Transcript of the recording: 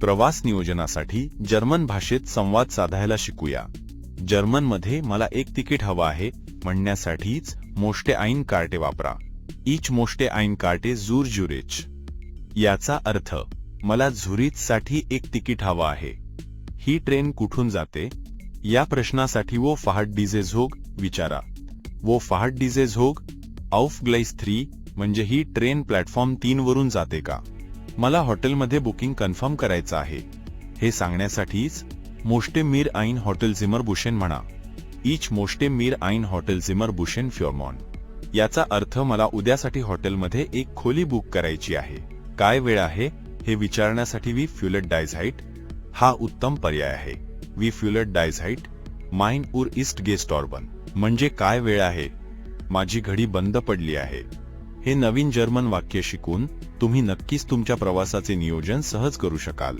प्रवास नियोजनासाठी जर्मन भाषेत संवाद साधायला शिकूया. जर्मनमध्ये मला एक तिकीट हवं आहे म्हणण्यासाठीच मोष्टे आईन कार्टे वापरा. इच मोष्टे आईन कार्टे झूर झुरेच याचा अर्थ मला झुरीचसाठी एक तिकीट हवं आहे. ही ट्रेन कुठून जाते? या प्रश्नासाठी वो फाहट डिझे झोग विचारा. वो फाहट डिझे झोग औफ ग्लाइस थ्री म्हणजे ही ट्रेन प्लॅटफॉर्म तीन वरून जाते का? मला हॉटेलमध्ये बुकिंग कन्फर्म करायचं आहे. हे सांगण्यासाठीच मोष्टे मीर आईन हॉटेल झिमर बुशेन म्हणा. इच मोष्टे मीर आईन हॉटेल झिमर बुशेन फ्योरमॉन. याचा अर्थ मला उद्यासाठी हॉटेलमध्ये एक खोली बुक करायची आहे. काय वेळ आहे? हे विचारण्यासाठी वी फ्युलेट डायझाईट हा उत्तम पर्याय आहे. वी फ्युलेट डायझाईट mine or east guest urban. म्हणजे काय वेळ आहे? माझी घडी बंद पडली आहे. हे नवीन जर्मन वाक्य शिकून तुम्ही नक्कीच तुमच्या प्रवासाचे नियोजन सहज करू शकाल.